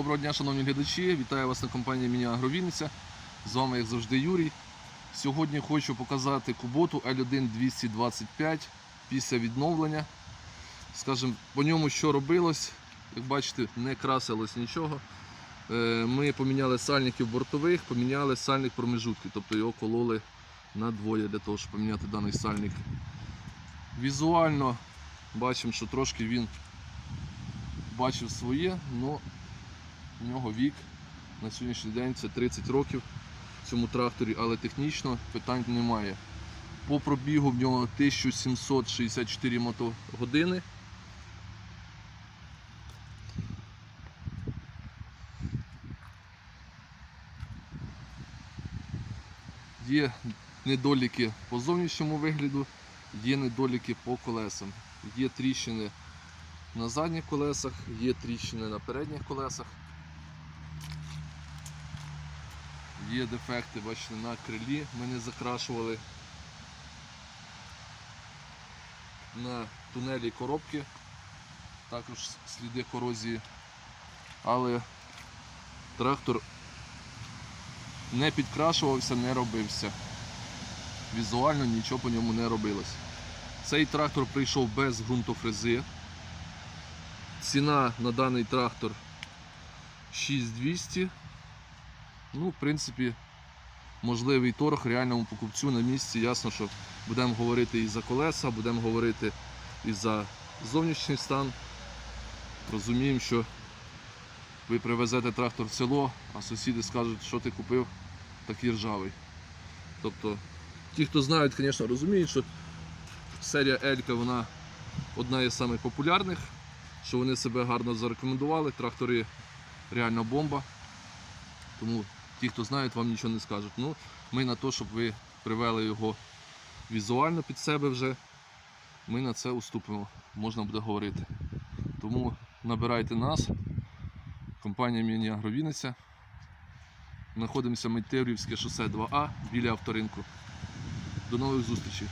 Доброго дня, шановні глядачі! Вітаю вас на компанії Міні Агровінниця. З вами, як завжди, Юрій. Сьогодні хочу показати куботу L1 225 після відновлення. Скажем, по ньому що робилось, як бачите, не красилось нічого. Е, Ми поміняли сальників бортових, поміняли сальник промежутки, тобто його кололи на двоє для того, щоб поміняти даний сальник. Візуально бачимо, що трошки він бачив своє, але у нього вік на сьогоднішній день це 30 років в цьому тракторі, але технічно питань немає. По пробігу в нього 1764 мотогодини. Є недоліки по зовнішньому вигляду, є недоліки по колесам. Є тріщини на задніх колесах, є тріщини на передніх колесах. Є дефекти, бачите, на крилі ми не закрашували. На тунелі коробки також сліди корозії. Але трактор не підкрашувався, не робився. Візуально нічого по ньому не робилось. Цей трактор прийшов без ґрунтофрези. Ціна на даний трактор 6200. Ну, в принципі, можливий торг реальному покупцю на місці. Ясно, що будемо говорити і за колеса, будемо говорити і за зовнішній стан. Розуміємо, що ви привезете трактор в село, а сусіди скажуть, що ти купив такий ржавий. Тобто, ті, хто знають, звісно, розуміють, що серія Елька вона одна із самих популярних, що вони себе гарно зарекомендували. Трактори реально бомба. Тому ті, хто знають, вам нічого не скажуть. Ну, ми на те, щоб ви привели його візуально під себе вже, ми на це уступимо, можна буде говорити. Тому набирайте нас, компанія Міні Агровіниця. Знаходимося Миттєврівське шосе 2А біля авторинку. До нових зустрічей!